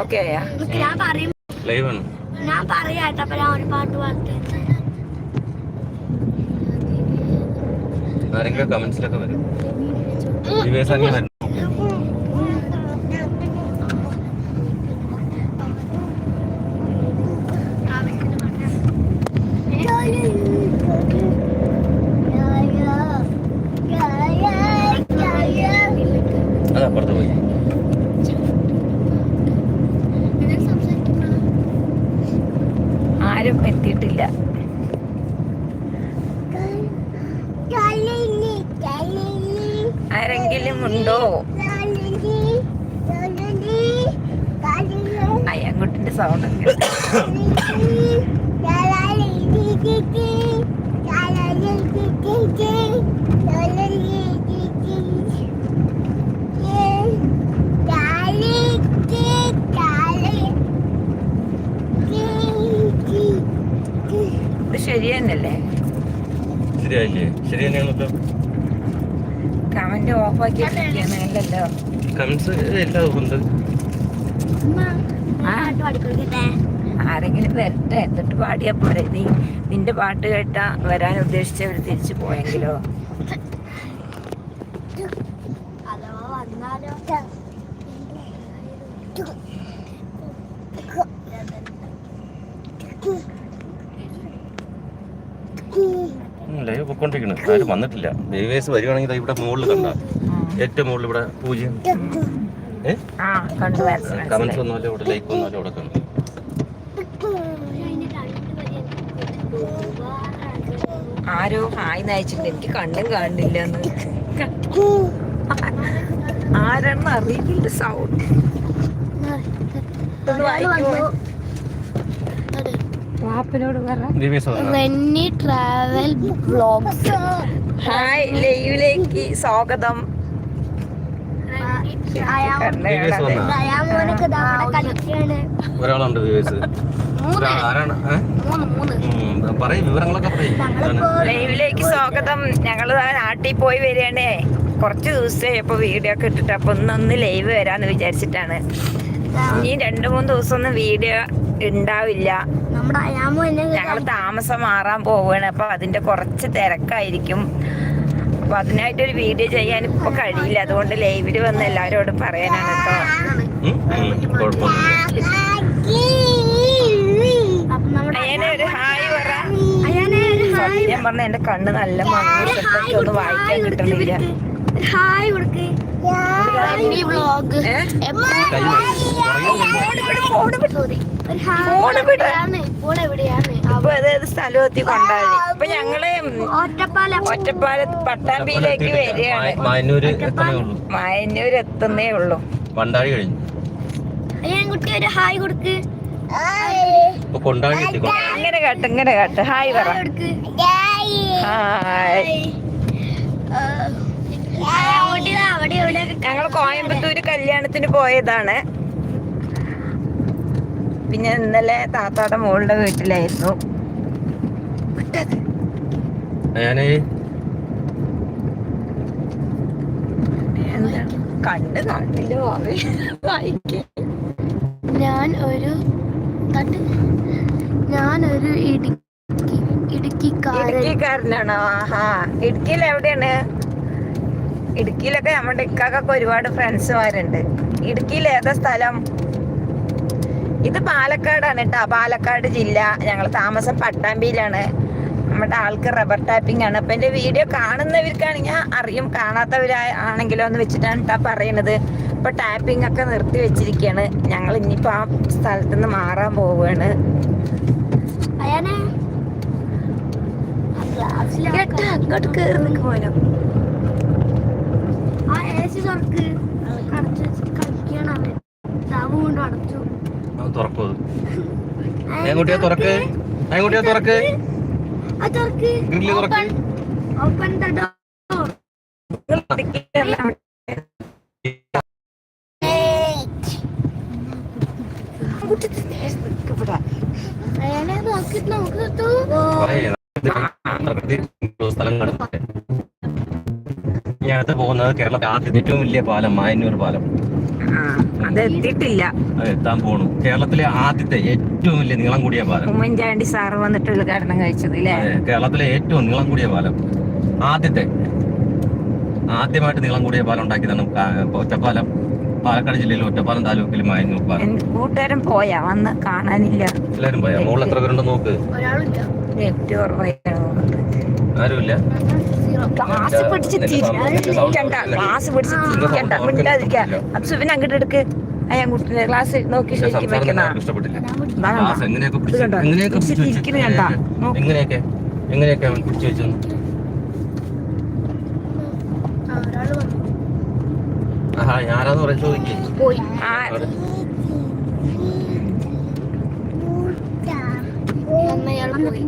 Okay ആയാ ഞാൻ പറയും. ലൈവ് ആണ് ഞാൻ പറയാട്ടോ അപ്പൊ ഞാൻ ഒരു പാട്ട് പാട്ട് ആരെങ്കിലും കമന്റ്സിലൊക്കെ വരും. ദിവസം അങ്ങനെ വരും അത് അപ്പുറത്ത് പോയി ആരും എത്തിയിട്ടില്ല. ആരെങ്കിലും ഉണ്ടോ? അയ്യാങ്കുട്ടിന്റെ സൗണ്ട് ശരിയായില്ലേ ശരി തന്നെയാണല്ലോ കമന്റ് ഓഫ് ആക്കി അല്ലല്ലോ കമന്റ്സ് എല്ലാം ഉണ്ട്. ആരെങ്കിലും വരട്ടെ. എന്നിട്ട് പാടിയാ പോരെ. നീ നിന്റെ പാട്ട് കേട്ടാ വരാൻ ഉദ്ദേശിച്ചവർ തിരിച്ചു പോയെങ്കിലോ? ഹലോ വന്നാലോ. ലൈവ് പൊക്കോണ്ടിരിക്കണം ആരും വന്നിട്ടില്ല. ദേവേസ് വരികയാണെങ്കിൽ ഇവിടെ മുകളിൽ കണ്ട. ഏറ്റവും മുകളിൽ ഇവിടെ പൂജ്യം. കണ്ടു കമന്റ്സ് ഒന്നുമല്ല ഇവിടെ ലൈക്ക് ഒന്നുമല്ല ഇവിടെ കാണും ആരോ ഹായ് നയിച്ചിട്ടുണ്ട്. എനിക്ക് കണ്ണും കാണില്ല ആരാണെന്ന് അറിയില്ല. സൗണ്ട് വായിക്കുമോ വാപ്പനോട് റെന്നി ട്രാവൽ വ്ലോഗ്സ് ഹായ് ലൈവിലേക്ക് സ്വാഗതം. ഒരാളുണ്ട് ആരാണ് പറയ് വിവരങ്ങളൊക്കെ പറയും. ലൈവിലേക്ക് സ്വാഗതം. ഞങ്ങൾ ദാ നാട്ടിൽ പോയി വരികയാണേ. കുറച്ച് ദിവസമായി ഇപ്പൊ വീഡിയോ ഒക്കെ ഇട്ടിട്ട് അപ്പൊ ഒന്നൊന്ന് ലൈവ് വരാന്ന് വിചാരിച്ചിട്ടാണ്. ഇനി രണ്ടു മൂന്ന് ദിവസം ഒന്നും വീഡിയോ ഉണ്ടാവില്ല. ഞങ്ങൾ താമസം മാറാൻ പോവുകയാണ് അപ്പൊ അതിന്റെ കുറച്ച് തിരക്കായിരിക്കും. അപ്പൊ അതിനായിട്ട് ഒരു വീഡിയോ ചെയ്യാൻ ഇപ്പൊ കഴിയില്ല. അതുകൊണ്ട് ലൈവിൽ വന്ന് എല്ലാവരോടും പറയാനാണ് കേട്ടോ ഒരു ഹായ് പറ. അയാനെ ഒരു ഹായ് സത്യം പറഞ്ഞ എന്റെ കണ്ണ് നല്ല ഒന്നും വായിക്കാൻ കിട്ടണില്ല ഹായ് കൊടുക്ക്. വ്ളോഗ് സോറി അതായത് സ്ഥലമെത്തി ഇപ്പൊ ഞങ്ങൾ ഒറ്റപ്പാലത്ത് പട്ടാമ്പിയിലേക്ക് വരികയാണ്. മായന്നൂർ എത്തുന്നേ ഉള്ളൂ. വണ്ടാഴി കഴിഞ്ഞു. കുട്ടി ഒരു ഹായ് കൊടുക്ക്. ഇപ്പൊ ഇങ്ങനെ കേട്ട് ഇങ്ങനെ കേട്ട്. ഹായ് പറ. ഞങ്ങൾ കോയമ്പത്തൂര് കല്യാണത്തിന് പോയതാണ്. പിന്നെ ഇന്നലെ താത്താടെ മോളുടെ വീട്ടിലായിരുന്നു. ഞാനേ കണ്ട് വായിക്കേ. ഞാൻ ഒരു ഞാനൊരു ഇടുക്കി ഇടുക്കിക്കാരനാണോ? ആഹാ. ഇടുക്കിയിൽ എവിടെയാണ്? ഇടുക്കിയിലൊക്കെ നമ്മുടെ ഇക്കാക്കൊക്കെ ഒരുപാട് ഫ്രണ്ട്സുമാരുണ്ട് ഇടുക്കിയിൽ ഏതാ സ്ഥലം? ഇത് പാലക്കാടാണ് കേട്ടോ പാലക്കാട് ജില്ല. ഞങ്ങൾ താമസം പട്ടാമ്പിയിലാണ്. നമ്മുടെ ആൾക്ക് റബ്ബർ ടാപ്പിംഗ് ആണ്. അപ്പൊ എന്റെ വീഡിയോ കാണുന്നവർക്കാണെങ്കിൽ അറിയും. കാണാത്തവരാണെങ്കിലോ എന്ന് വെച്ചിട്ടാണ് കേട്ടോ പറയണത്. ഇപ്പൊ ടാപ്പിംഗ് ഒക്കെ നിർത്തി വെച്ചിരിക്കുകയാണ് ഞങ്ങൾ ഇനിയിപ്പോ ആ സ്ഥലത്ത് നിന്ന് മാറാൻ പോവുകയാണ് അങ്ങോട്ട് കയറി ആ എ സി തുറക്ക് അടച്ചു വെച്ചിട്ട് കളിക്കണം അവൻ കൊണ്ട് അടച്ചു. ഏങ്കുട്ടിയെ തുറക്ക് തുറക്ക്. ആ തുറക്ക്. ഗ്രില്ല് തുറക്ക്. ഞാൻ അടുത്ത് പോകുന്നത് കേരളത്തിൽ ആദ്യത്തെ ഏറ്റവും വലിയ പാലം മായന്നൂർ പാലം. അതെത്തിട്ടില്ല അത് അത് എത്താൻ പോണു. കേരളത്തിലെ ആദ്യത്തെ ഏറ്റവും വലിയ നീളം കൂടിയ പാലം ഉമ്മൻചാണ്ടി സാറ് വന്നിട്ട് ഉദ്ഘാടനം കഴിച്ചത് കേരളത്തിലെ ഏറ്റവും നീളം കൂടിയ പാലം ആദ്യത്തെ ആദ്യമായിട്ട് നീളം കൂടിയ പാലം ഉണ്ടാക്കിയതാണ് ഒറ്റപ്പാലം പാലക്കാട് ജില്ലയിലെ ഒറ്റപ്പാലം താലൂക്കിൽ മായന്നൂർ പാലം കൂട്ടുകാരൻ പോയാ വന്ന് കാണാനില്ല എല്ലാരും പോയാ മോളിൽ എത്ര പേരുണ്ട് നോക്ക് ആരുമില്ല ക്ലാസ് പിടിച്ച് ക്ലാസ് പിടിച്ച് തിരിക്കണ്ട മിണ്ടാതിരിക്ക അപ്പൊ അങ്ങോട്ട് എടുക്ക് അയ്യാ കുട്ടിനെ ക്ലാസ് നോക്കി ശരിക്കും സംസാരം വെക്കണ ആർക്കും ഇഷ്ടപ്പെട്ടില്ല. വാ, വാ. എങ്ങനെയൊക്കെ കണ്ടോ? എങ്ങനെയൊക്കെ. എങ്ങനെയൊക്കെ അവൻ പിടിച്ചു വെച്ചു ആഹാ ഞാനാന്ന് പറയാൻ ചോദിക്കേ. പോയി. ആ, അമ്മയാൾ പോയി.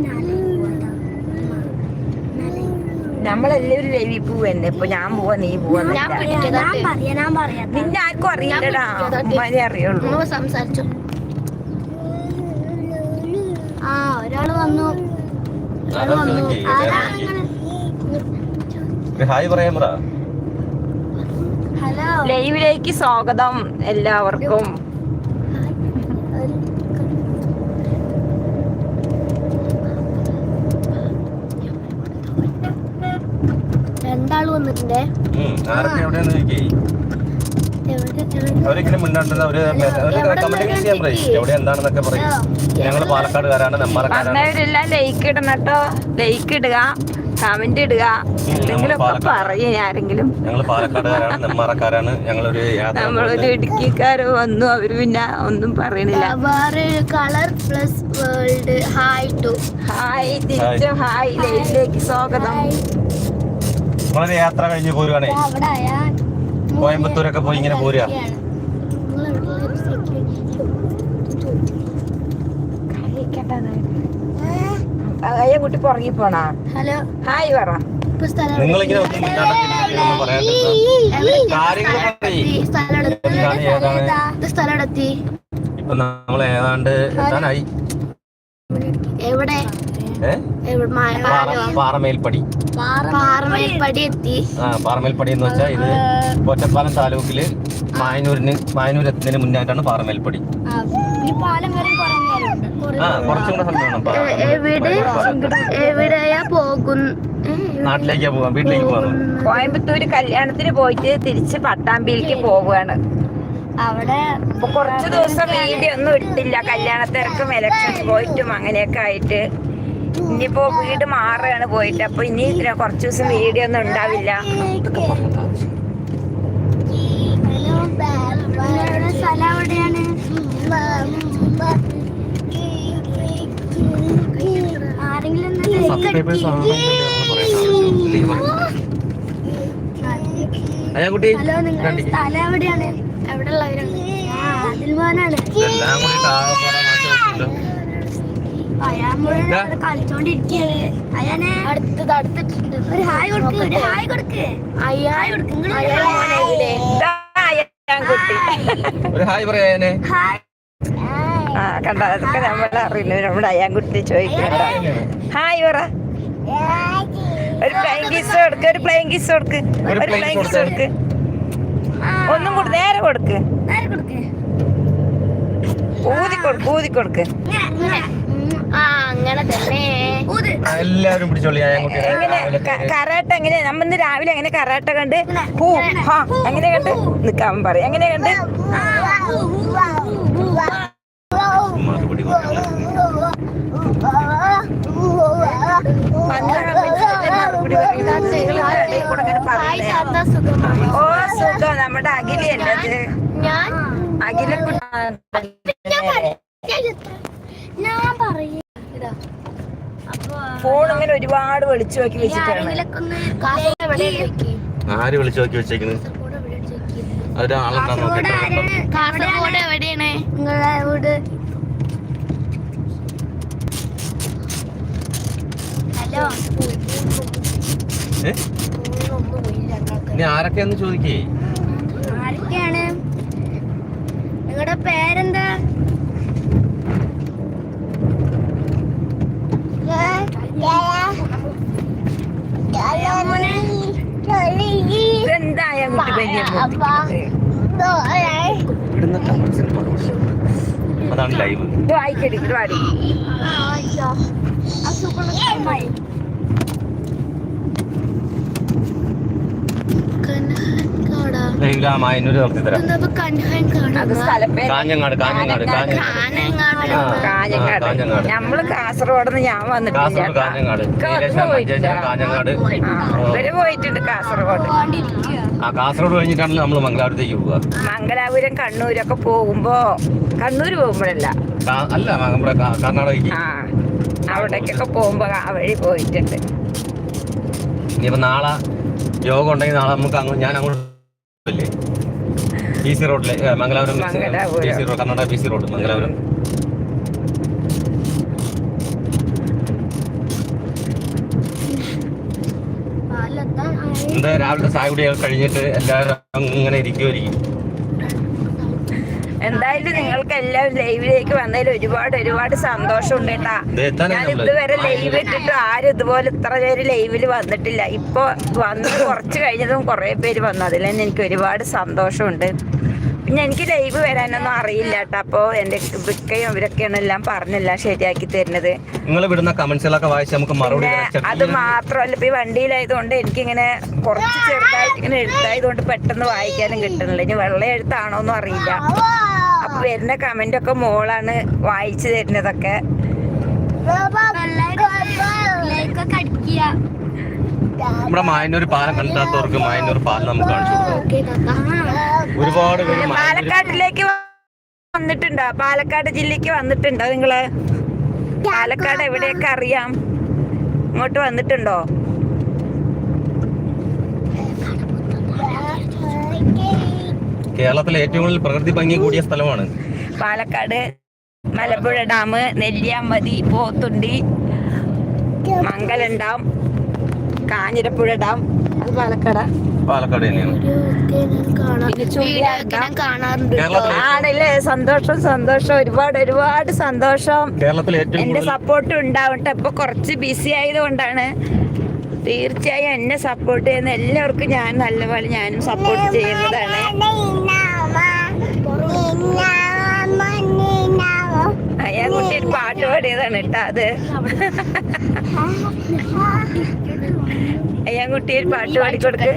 നമ്മളെല്ലാവരും രവി പോവന്നെ ഇപ്പൊ ഞാൻ പോവാ നീ പോവാ ഞാൻ പിടിച്ചതാ ഞാൻ പറയാ നിന്നെ ആർക്കും അറിയില്ലടാ. ഉമ്മാനെ അറിയുള്ളൂ. സംസാരിച്ചു. ആ ഒരാൾ വന്നു. ഹായ് പറയാൻ പറ ഹലോ. ലൈവിലേക്ക് സ്വാഗതം എല്ലാവർക്കും. വന്നിട്ടുണ്ടേ. അവരിങ്ങനെ മുന്നോട്ടുള്ള ഒരു എവിടെ എന്താണെന്നൊക്കെ പറയും. ഞങ്ങൾ പാലക്കാടുകാരാണ് ലൈക്ക് ഇടണം കേട്ടോ. ലൈക്ക് ഇടുക കമന്റ് ഇടുക. എന്തെങ്കിലും ഒക്കെ പറയും ആരെങ്കിലും. ഞങ്ങൾ പാലക്കാടുകാരാണ് നെമ്മാറക്കാരാണ് ഞങ്ങളൊരു യാത്ര നമ്മളൊരു ഇടുക്കിക്കാര് വന്നു. അവർ പിന്നെ ഒന്നും പറയണില്ല. വേറെ colour plus world hi to hi തിരിച്ചു ഹായ് സ്വാഗതം നമ്മളൊരു യാത്ര കഴിഞ്ഞ് പോരുവാണേ. കോയമ്പത്തൂരൊക്കെ പോയി ഇങ്ങനെ പോരുക അയ്യ കുട്ടി പുറകി പോണാ ഹലോ ഹായ് പറ. ഇപ്പൊ നിങ്ങളിങ്ങനെ നമ്മൾ ഏതാണ്ട് എത്താനായി. എവിടെ? പാറമേൽപ്പടി. പാറമേൽപ്പടി. എത്തി ആ പാറമേൽപ്പടി എന്ന് വെച്ചാൽ ഇത് ഒറ്റപ്പാലം താലൂക്കിൽ മായനൂരിന് മായനൂർ എത്തുന്നതിന് മുന്നായിട്ടാണ് പാറമേൽപ്പടി. ആ കുറച്ചും കൂടെ നാട്ടിലേക്കാ പോവാ വീട്ടിലേക്ക് പോവാ കോയമ്പത്തൂര് കല്യാണത്തിന് പോയിട്ട് തിരിച്ച് പട്ടാമ്പിയിലേക്ക് പോവുകയാണ് അവിടെ കുറച്ച് ദിവസം വീഡിയോ ഒന്നും ഇട്ടില്ല കല്യാണത്തിരക്കും ഇലക്ഷൻ പോയിട്ടും അങ്ങനെയൊക്കെ ആയിട്ട്. ഇനിയിപ്പോ വീട് മാറുകയാണ് പോയിട്ട്. അപ്പൊ ഇനി കുറച്ചു കുറച്ച് ദിവസം വീഡിയോ ഒന്നും ഉണ്ടാവില്ല. ഹലോ നിങ്ങളുടെ. സ്ഥലം എവിടെയാണ്? എവിടെ ഉള്ളവരാണ് അതിൽ മോനാണ്. ഒരു ഹായ് പറയാനെ ആ കണ്ട? അതൊക്കെ നമ്മളെ അറിയില്ല? നമ്മുടെ അയാൻകുട്ടി ചോദിക്കണ്ട ഹായ് പറ. ഒരു പ്ലെയിൻ കിസ് കൊടുക്ക് ഒരു പ്ലെയിൻ കിസ് കൊടുക്ക്. ഒരു പ്ലെയിൻ കിസ് കൊടുക്ക്. ഒന്നും കൂടി നേരെ കൊടുക്ക്. നേരെ കൊടുക്ക്. ഊതി കൊടുക്ക് ഊതി കൊടുക്ക്. ആ അങ്ങനെ തന്നെ ഊത് എല്ലാവരും പിടിച്ചോളി കരാട്ട എങ്ങനെ നമ്മ ഇന്ന് രാവിലെ എങ്ങനെ കരാട്ട കണ്ട് പൂ ഹാ എങ്ങനെ കണ്ട് നിക്കാൻ പറയും എങ്ങനെ കണ്ട് ഓ സുഖം നമ്മുടെ അഖിലല്ലേ അഖില ഞാൻ പറയും ഫോൺ ഇങ്ങനെ ഒരുപാട് വെളിച്ചു നോക്കി വെച്ചിട്ടാണ്. ആര് വിളിച്ചു നോക്കി വെച്ചേക്കുന്നത് കാസർഗോഡ് എവിടെയാണ്? വീട്. ഹലോ? ഇനി ആരൊക്കെയാന്ന് ചോദിക്കേ? ആരൊക്കെയാണ്? നിങ്ങളുടെ പേരെന്താ ഇതെന്താ കുട്ടി വലിയ പൊട്ടിക്കുന്നത്? അതാണ് ലൈവ് ലൈവിൽ ആ തരാം. കാഞ്ഞങ്ങാട് കാഞ്ഞങ്ങാട് കാഞ്ഞങ്ങാട്. കാഞ്ഞങ്ങാട്. നമ്മൾ കാസർഗോഡ് നിന്ന് ഞാൻ വന്നിട്ടില്ല കേട്ടാ. കാഞ്ഞങ്ങാട്. കാഞ്ഞങ്ങാട്. പോയിട്ടുണ്ട് കാസർഗോഡ്. ആ കാസർഗോഡ് കഴിഞ്ഞിട്ടാണല്ലോ നമ്മൾ മംഗലാപുരത്തേക്ക് പോവുക. മംഗലാപുരം കണ്ണൂരൊക്കെ പോകുമ്പോ കണ്ണൂര് പോകുമ്പോഴല്ല. കാ- അല്ല നമ്മുടെ കാ- കർണാടകയ്ക്ക്. ആ അവിടേക്കൊക്കെ പോകുമ്പോ ആ വഴി പോയിട്ടുണ്ട്. ഇനിയിപ്പോ നാളെ യോഗം ഉണ്ടെങ്കിൽ നാളെ നമുക്ക് അങ്ങോട്ട് ഞാൻ അങ്ങോട്ട് ബി സി റോഡിലെ ഏ, Mangalapuram Mangalapuram. B C road Karnataka B C road Mangalapuram. എന്താ രാവിലത്തെ ചായ കുടിയൊക്കെ കഴിഞ്ഞിട്ട് എല്ലാവരും അങ്ങനെ ഇരിക്കുമായിരിക്കും എന്തായാലും നിങ്ങൾക്ക് എല്ലാം ലൈവിലേക്ക് വന്നതിൽ ഒരുപാട് ഒരുപാട് സന്തോഷമുണ്ട് കേട്ടാ. ഞാൻ ഇതുവരെ ലൈവ് ഇട്ടിട്ട് ആരും ഇതുപോലെ ഇത്ര പേര് ലൈവിൽ വന്നിട്ടില്ല. ഇപ്പൊ വന്ന് കുറച്ച് കഴിഞ്ഞതും കുറെ പേര് വന്നു. അതിൽ തന്നെ എനിക്ക് ഒരുപാട് സന്തോഷമുണ്ട്. എനിക്ക് ലൈവ് വരാനൊന്നും അറിയില്ല കേട്ടോ. അപ്പോൾ എന്റെ ബിക്കയും ഇവരൊക്കെയാണ് എല്ലാം പറഞ്ഞെല്ലാം ശരിയാക്കി തരുന്നത്. നിങ്ങൾ വിടുന്ന കമന്റ്സുകളൊക്കെ വായിച്ച് നമുക്ക് മറുപടി. അത് മാത്രമല്ല ഇപ്പൊ ഈ വണ്ടിയിലായതുകൊണ്ട് എനിക്കിങ്ങനെ കുറച്ച് ചെറുതായിട്ട് ഇങ്ങനെ എഴുത്തായതുകൊണ്ട് പെട്ടെന്ന് വായിക്കാനും കിട്ടുന്നില്ല. ഇനി വെള്ള എഴുത്താണോന്നും അറിയില്ല. അപ്പൊ വരുന്ന കമന്റ് ഒക്കെ മോളാണ് വായിച്ചു തരുന്നതൊക്കെ. നമ്മുടെ മായന്നൂർ പാലം കണ്ടാത്തവർക്ക് മായന്നൂർ പാലം നമുക്ക് കാണിച്ചു കൊടുക്കാം. ഒരുപാട് പേര് പാലക്കാട്ടിലേക്ക് വന്നിട്ടുണ്ടോ? പാലക്കാട് ജില്ലക്ക് വന്നിട്ടുണ്ടോ നിങ്ങൾ? പാലക്കാട് എവിടെയൊക്കെ അറിയാം? ഇങ്ങോട്ട് വന്നിട്ടുണ്ടോ? കേരളത്തിലെ ഏറ്റവും കൂടുതൽ പ്രകൃതി ഭംഗി കൂടിയ സ്ഥലമാണ്. Palakkad Malampuzha dam Nelliyampathy Pothundi Mangalam dam Kanjirappuzha dam അത് പാലക്കാട്. പാലക്കാട് ആണല്ലേ? സന്തോഷം സന്തോഷം. ഒരുപാട് ഒരുപാട് സന്തോഷം. എന്റെ കൂടുതൽ സപ്പോർട്ട് ഉണ്ടാവട്ടെ. ഇപ്പൊ കുറച്ച് ബിസി ആയതുകൊണ്ടാണ്. തീർച്ചയായും എന്നെ സപ്പോർട്ട് ചെയ്യുന്ന എല്ലാവർക്കും ഞാൻ നല്ലപോലെ ഞാനും സപ്പോർട്ട് ചെയ്യുന്നതാണ്. ഞാൻ കുട്ടി പാട്ട് പാടിയതാണ് കേട്ടോ അത്. അയ്യാ കുട്ടി ഒരു പാട്ട് പാടിക്കൊടുക്ക്.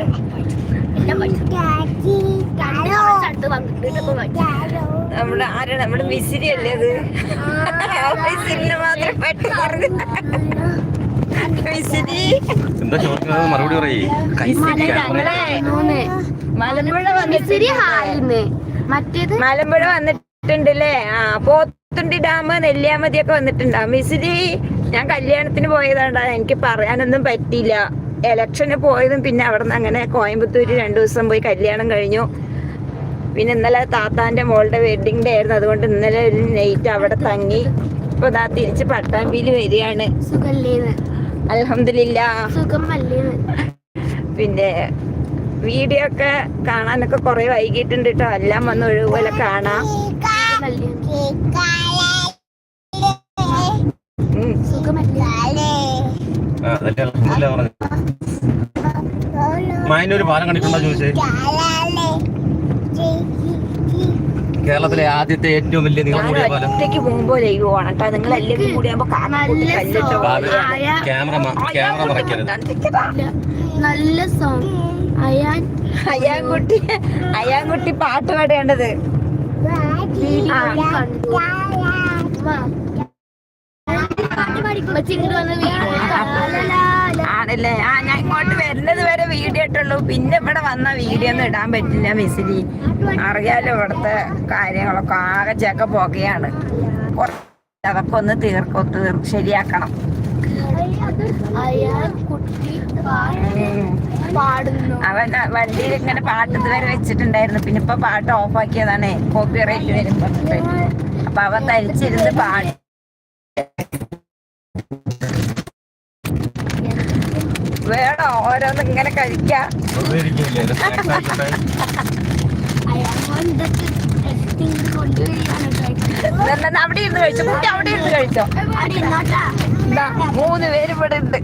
നമ്മുടെ ആരാ നമ്മുടെ മിസ്സിരി അല്ലേ അത്? മിസിരിന് മാത്രം പാട്ട് പറഞ്ഞു. മിസിരി എന്താ ചോദിക്കുന്നത് മറുപടി പറയേ. മലമ്പുഴ വന്നിട്ട് മറ്റേത്? മലമ്പുഴ വന്നിട്ടുണ്ടല്ലേ? ആ പോത്തുണ്ടി ഡാം നെല്ലിയാമതി ഒക്കെ വന്നിട്ടുണ്ടാ മിസിരി ഞാൻ കല്യാണത്തിന് പോയതാണ്ടാ. എനിക്ക് പറയാനൊന്നും പറ്റിയില്ല. ഇലക്ഷന് പോയതും പിന്നെ അവിടെ നിന്ന് അങ്ങനെ കോയമ്പത്തൂര് രണ്ടു ദിവസം പോയി കല്യാണം കഴിഞ്ഞു. പിന്നെ ഇന്നലെ താത്താന്റെ മോളുടെ വെഡിങ് ഡേ ആയിരുന്നു. അതുകൊണ്ട് ഇന്നലെ ഒരു നൈറ്റ് അവിടെ തങ്ങി. ഇപ്പൊ ദാ തിരിച്ച് പട്ടാമ്പിയിൽ വരികയാണ്. അലഹമില്ല പിന്നെ വീഡിയോ ഒക്കെ കാണാനൊക്കെ കുറെ വൈകിട്ടുണ്ട് കേട്ടോ എല്ലാം വന്ന് ഒഴിവുപോലെ കാണാം. സുഖമല്ലേ? മായന്നൂർ പാലം കണ്ടിട്ടുണ്ടോ ചോദിച്ചേ കേരളത്തിലെ ആദ്യത്തെ ഏറ്റവും വലിയ നീളം കൂടിയ പാലം ക്യാമറ ക്യാമറ മറക്കരുത് നല്ല സോങ് അയാൻ അയ്യാൻകുട്ടി അയ്യാൻകുട്ടി പാട്ട് പാടേണ്ടത് ചിങ്ങി ആ. വീട് വീഡിയോ ആ ഞാൻ ഇങ്ങോട്ട് വരുന്നത് വരെ വീഡിയോ ഇട്ടുള്ളൂ. പിന്നെ ഇവിടെ വന്ന വീഡിയോ ഒന്നും ഇടാൻ പറ്റില്ല മിസ്സിലി അറിയാലോ ഇവിടുത്തെ കാര്യങ്ങളൊക്കെ. ആകെ ചക്ക പോകയാണ്. അതൊക്കെ ഒന്ന് തീർക്കും തീർ ശരിയാക്കണം. അവൻ വണ്ടിയിൽ ഇങ്ങനെ പാട്ട് ഇതുവരെ വെച്ചിട്ടുണ്ടായിരുന്നു. പിന്നെ ഇപ്പൊ പാട്ട് ഓഫാക്കിയതാണ് കോപ്പി റൈറ്റ് വരുമ്പോ. അപ്പൊ അവൻ തരിച്ചിരുന്ന് പാട്ട്. വേണോ? ഓരോന്ന് ഇങ്ങനെ കഴിക്കാം. അവിടെ ഇരുന്ന് കഴിച്ചോ. കുട്ടി അവിടെ ഇരുന്ന് കഴിച്ചോ. മൂന്ന് പേര് ഇവിടെ ഉണ്ട്.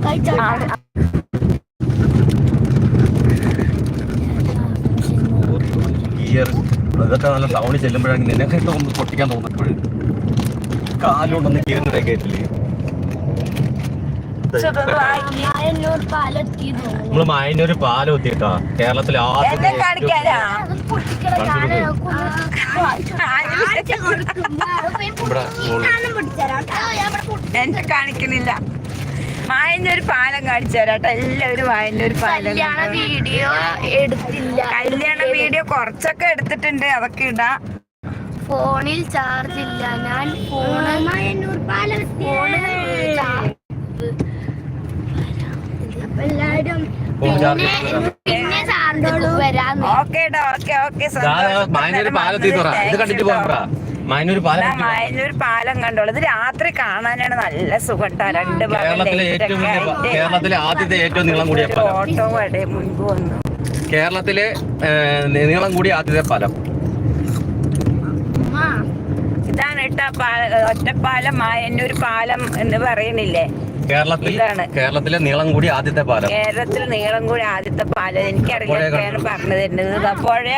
ഇതൊക്കെ നല്ല ടൗണിൽ ചെല്ലുമ്പോഴാണ് നിനക്ക് ഒന്ന് പൊട്ടിക്കാൻ തോന്നിപ്പോഴും കാലുകൊണ്ടൊന്ന് കീറുന്നതൊക്കെ ആയിട്ടില്ലേ നമ്മൾ മായന്നൂര് പാലം എത്തിയിട്ടാ കേരളത്തിലെ ആദ്യത്തെ എന്നെ പാലം കാണിച്ചു തരാട്ടോ എല്ലാവരും മായന്നൂർ പാലം കല്യാണ വീഡിയോ എടുത്തില്ല. കല്യാണ വീഡിയോ കുറച്ചൊക്കെ എടുത്തിട്ടുണ്ട്. അതൊക്കെ ഇടാ. ഫോണിൽ ചാർജ് ഇല്ല. ഞാൻ ഫോണ് ഫോണ് ഫോൺ മായന്നൂർ പാലം പിന്നെ ചാർജ് വരാന്ന് ഓക്കെ ഓക്കെ ഓക്കെ ദാ, ദാ, മായനൊരു പാലം എത്തിയിട്ട് പറ ഇത് കണ്ടിട്ട് പോകാൻ മായനൊരു പാലം കണ്ടോളൂ. ഇത് രാത്രി കാണാനാണ് നല്ല സുഖം രണ്ട് കേരളത്തിലെ ആദ്യത്തെ ഏറ്റവും നീളം കൂടിയ പാലം. ഓട്ടോ വടേ മുൻപ് വന്നു. കേരളത്തിലെ നീളം കൂടിയ ആദ്യത്തെ പാലം. ഇതാണ് ഇട്ട പാല ഒറ്റപ്പാലം മായന്നൂർ പാലം എന്ന് പറയണില്ലേ? കേരളത്തിൽ കേരളത്തിലെ നീളം കൂടി ആദ്യത്തെ പാലം. കേരളത്തിൽ നീളം കൂടി ആദ്യത്തെ പാലം. എനിക്കറിയാം പറഞ്ഞത് പറഞ്ഞു തരുന്നത് പുഴയൊക്കെ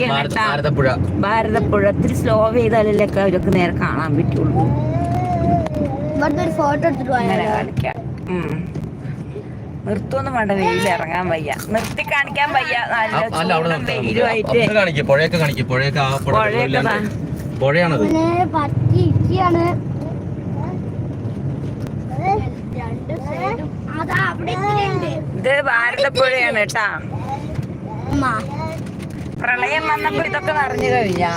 കേട്ടാ. ഭാരതപ്പുഴ ഭാരതപ്പുഴ. ഇത്തിരി സ്ലോ ചെയ്താലല്ലേ ഒക്കെ അവരൊക്കെ നേരെ കാണാൻ പറ്റുള്ളൂ. ഫോട്ടോ എടുത്തിട്ട് കാണിക്കാം. വേണ്ട വെയിൽ ഇറങ്ങാൻ വയ്യ. നിർത്തി കാണിക്കാൻ വയ്യ. നല്ല വെയിലുമായിട്ട് പുഴയൊക്കെ കാണിക്കും. പുഴയൊക്കെ പുഴയാണത്. അവനെ പറ്റിയിരിക്കുകയാണ് രണ്ട് സൈഡും അതാ അവിടെ ഇത്തിരിയുണ്ട്. ഇത് ഭാരതപ്പുഴയാണ് കേട്ടാ. പ്രളയം വന്നപ്പോ ഇതൊക്കെ നിറഞ്ഞു കഴിഞ്ഞാ?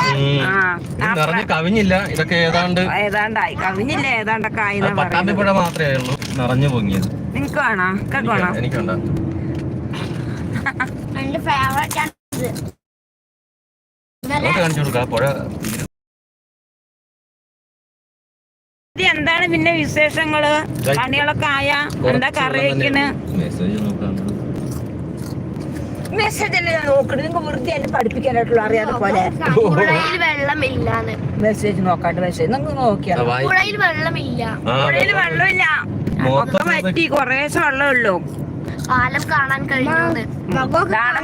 ആ കവിഞ്ഞില്ല. ഇതൊക്കെ ഏതാണ്ട് ഏതാണ്ടായി? കവിഞ്ഞില്ല ഏതാണ്ടൊക്കെ ആയി പട്ടാമ്പിപ്പുഴ പട്ടാമ്പി പുഴ മാത്രമേ ഉള്ളൂ. നിറഞ്ഞു പൊങ്ങിയത്. നിനക്ക് വേണോ? വേണോ? എനിക്കുണ്ട് എന്റെ ഫേവറേറ്റ് ആണ് കാണിച്ചു കൊടുക്കാം. പുഴ ഇത് എന്താണ് പിന്നെ വിശേഷങ്ങൾ? പണികളൊക്കെ ആയ? എന്താ കറി വെക്കണ്? മെസ്സേജ് അല്ലേ ഞാൻ നോക്കണത്? നിങ്ങൾക്ക് വെറുതെ എന്നെ പഠിപ്പിക്കാനായിട്ടുള്ള അറിയാതെ പോലെ. പുഴയിൽ വെള്ളമില്ലാന്ന്. മെസ്സേജ് നോക്കാണ്ട് മെസ്സേജ് നിങ്ങൾ നോക്കിയാൽ ആ, പുഴയിൽ വെള്ളമില്ല. വെള്ളമില്ല ഒക്കെ പറ്റി കുറേശ്ശെ വെള്ളമുള്ളൂ പാലം കാണാൻ കഴിഞ്ഞു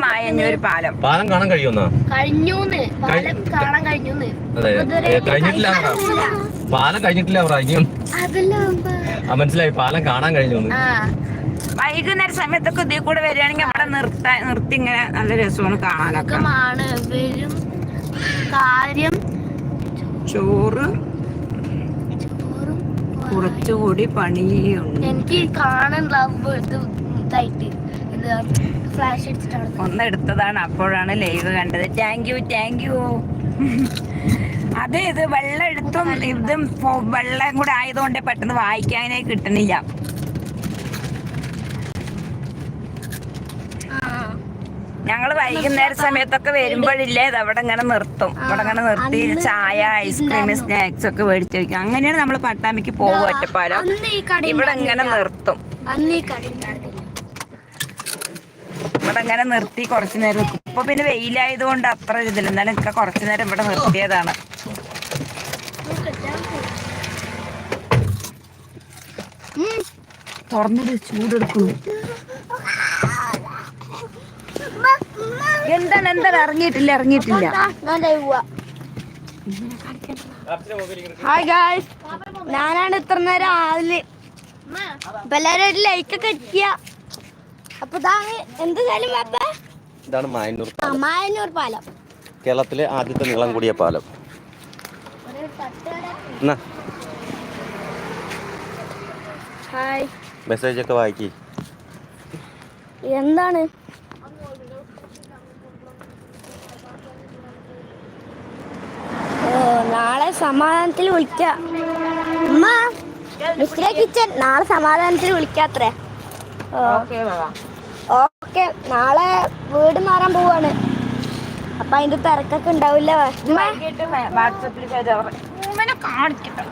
മായഞ്ഞൂര് പാലം. പാലം കാണാൻ കഴിയുമെന്നാ? കഴിഞ്ഞൂന്ന്. പാലം കാണാൻ കഴിഞ്ഞൂന്ന്. കഴിഞ്ഞിട്ടില്ല. പാലം കഴിഞ്ഞിട്ടില്ല പ്രായം മനസ്സിലായി. പാലം കാണാൻ കഴിഞ്ഞു ആ. വൈകുന്നേര സമയത്തൊക്കെ ഇതിൽ കൂടെ വരികയാണെങ്കിൽ അവിടെ നിർത്താൻ നിർത്തി ഇങ്ങനെ നല്ല രസമാണ് കാണാനൊക്കെ. വരും കാര്യം ചോറ്. കുറച്ചുകൂടി പണിയുണ്ട്. എനിക്ക് കാണാൻ ഒന്നെടുത്തതാണ് അപ്പോഴാണ് ലൈവ് കണ്ടത്. താങ്ക് യു താങ്ക് യു അതെ ഇത് വെള്ളം എടുത്തും ഇതും വെള്ളം കൂടെ ആയതുകൊണ്ട് പെട്ടെന്ന് വായിക്കാനേ കിട്ടണില്ല. ഞങ്ങൾ വൈകുന്നേര സമയത്തൊക്കെ വരുമ്പോഴില്ലേ ഇത് അവിടെ ഇങ്ങനെ നിർത്തും. ഇവിടെ ഇങ്ങനെ നിർത്തി ചായ ഐസ്ക്രീം സ്നാക്സ് ഒക്കെ മേടിച്ചു വെക്കും. അങ്ങനെയാണ് നമ്മൾ പട്ടാമ്പിക്ക് പോകും ഒറ്റപ്പാലം. ഇവിടെ ഇങ്ങനെ നിർത്തും. ഇവിടെ ഇങ്ങനെ നിർത്തി കുറച്ചു നേരം ഇപ്പൊ പിന്നെ വെയിലായതുകൊണ്ട് അത്ര ഇതില്ല. എന്നാലും ഒക്കെ കുറച്ചു നേരം ഇവിടെ നിർത്തിയതാണ്. ഉം. തുറന്നിട്ട് ചൂടെടുക്കുന്നു എന്താണ് എന്താണ്? ഇറങ്ങിയിട്ടില്ല ഇറങ്ങിയിട്ടില്ല. ഹായ് ഗായ്സ് ഞാനാണ് ഇത്ര നേരം ആദ്യം അപ്പൊ എല്ലാരും ഒരു ലൈക്ക് ഒക്കെ എത്തിയ അപ്പൊ ഇതാണ് എന്ത് കാലം പാപ്പ? ഇതാണ് മായന്നൂർ മായന്നൂർ പാലം. കേരളത്തിലെ ആദ്യത്തെ നീളം കൂടിയ പാലം. എന്നാ? ഹായ്. മെസ്സേജ് ഒക്കെ വായിക്കി. എന്താണ്? ഓ നാളെ സമാധാനത്തിൽ വിളിക്കാം. ഉമ്മ മിസ്റ്റർ കിച്ചൻ നാളെ സമാധാനത്തിൽ വിളിക്കാത്രേ. ഓക്കെ നാളെ വീട് മാറാൻ പോവാണ്. അപ്പൊ അതിന്റെ തിരക്കൊക്കെ ഉണ്ടാവില്ല. വാട്സപ്പിൽ കാണിക്കട്ടെ.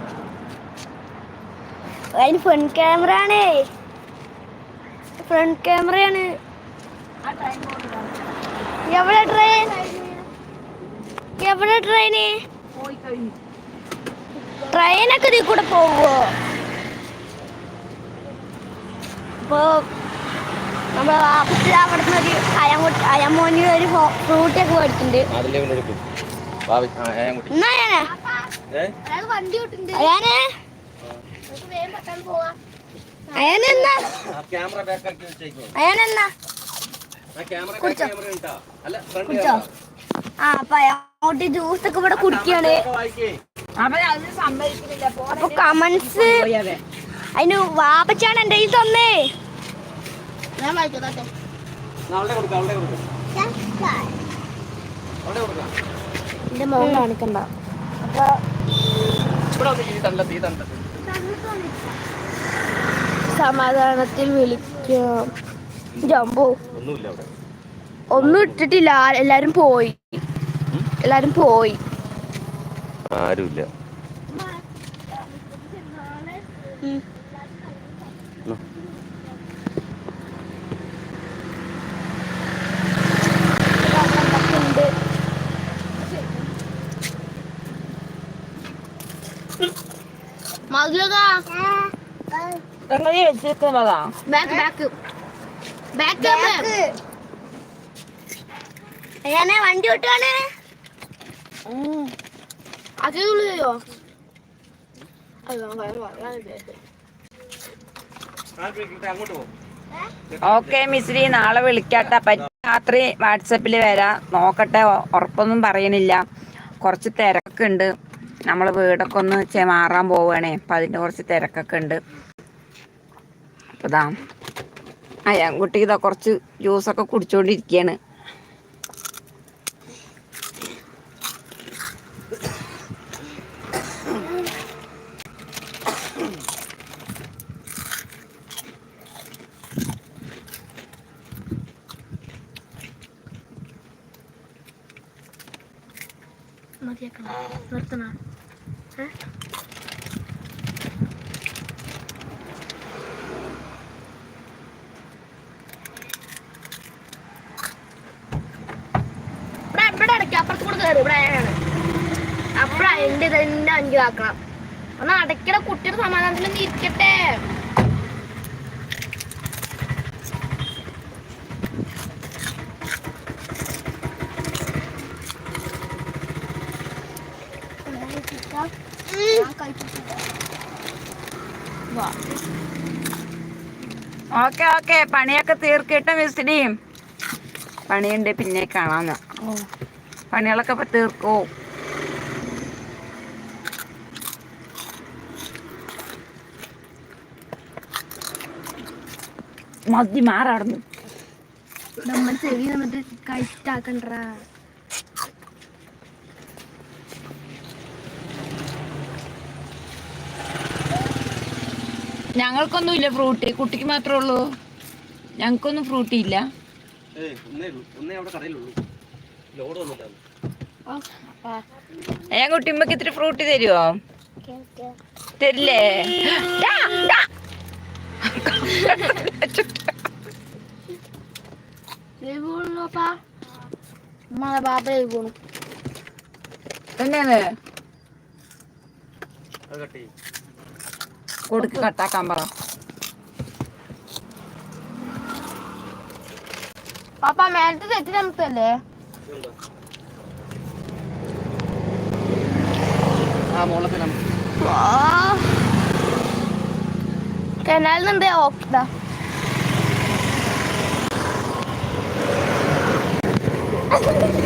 അതിന് ഫ്രണ്ട് ക്യാമറ ആണ്. ഫ്രണ്ട് ക്യാമറയാണ് എവിടെ ട്രെയിൻ എവിടെ ട്രെയിന് ട്രെയിനൊക്കെ ഇതിൽ കൂടെ പോവോ? അപ്പോ നമ്മളെ വാപ്പത്തിൽ അവിടുന്ന് ഒരു അയമോട്ട് അയമോനി ഒരു ഫ്രൂട്ട് ഒക്കെ മേടിക്കുന്നുണ്ട് ഞാനേ? അയാനെന്നാ? ക്യാമറ ബാക്കാക്കി വെച്ചേക്കോ. അയാനെന്നാ? കുടിച്ചോ ആ അപ്പൊ ജ്യൂസ് ഒക്കെ ഇവിടെ കുടിക്കാണ്. അപ്പൊ കമന്റ്സ് അതിന് വാപ്പച്ചാണ് എന്റെ കയ്യിൽ തന്നേ. എന്റെ മോൻ കാണിക്കണ്ട. അപ്പൊ സമാധാനത്തിൽ വിളിക്കാം. ജംബോ ഒന്നും ഇട്ടിട്ടില്ല. എല്ലാരും പോയി. എല്ലാരും പോയി. ആരുമില്ല ഉണ്ട്. എങ്ങനെ വെച്ചിരിക്കുന്നതാ. ബാക്ക് ബാക്ക് ബാക്ക് ഞാനേ വണ്ടി വിട്ടാണ് അതോ പോകും ഓക്കെ മിസ്രി നാളെ വിളിക്കാട്ടെ. പറ്റും രാത്രി വാട്സപ്പിൽ വരാം. നോക്കട്ടെ ഉറപ്പൊന്നും പറയണില്ല. കുറച്ച് തിരക്കുണ്ട്. നമ്മൾ വീടൊക്കെ ഒന്ന് ചെ- മാറാൻ പോവുകയാണേ അപ്പം അതിന്റെ കുറച്ച് തിരക്കൊക്കെ ഉണ്ട്. അപ്പോൾ ഇതാ അയ്യാൻകുട്ടി ഇതാ കുറച്ച് ജ്യൂസൊക്കെ കുടിച്ചുകൊണ്ടിരിക്കുകയാണ് നിർത്തണ. ഇവിടെ ഇവിടെ അടയ്ക്കാം. അപ്പുറത്ത് കൂടെ കയറി ഇവിടെ എന്റെ തന്നെ ആക്കണം ഒന്ന് അടയ്ക്കട കുട്ടിയുടെ സമാധാനത്തിൽ ഒന്ന് ഇരിക്കട്ടെ. Okay okay. പണിയൊക്കെ തീർക്കട്ടെ മിസ്രി പണിയുണ്ട് പിന്നെ കാണാന്ന്. പണികളൊക്കെ ഇപ്പൊ തീർക്കൂ. മതി മാറാടുന്നു നമ്മൾ ചെവി വന്നിട്ട് കഴിച്ചിട്ടാക്കണ്ട ഞങ്ങൾക്കൊന്നും ഇല്ല ഫ്രൂട്ടി കുട്ടിക്ക് മാത്രമേ ഉള്ളൂ. ഞങ്ങൾക്കൊന്നും ഫ്രൂട്ടി ഇല്ല ഞാൻ കുട്ടിമ്മക്ക് ഇത്തിരി ഫ്രൂട്ടി തരുമോ തരില്ലേ? ഡാ, ഡാ. നമ്മളെ ബാബ പോണു തന്നെയാണ് അത് കട്ട് ചെയ്യും കൊടുക്ക് കട്ടാക്കാൻ പറ. പാപ്പ മേലത്തെ തെറ്റി നമുക്കല്ലേ ഇതുണ്ടോ? ആ. Thank കനാലിൽ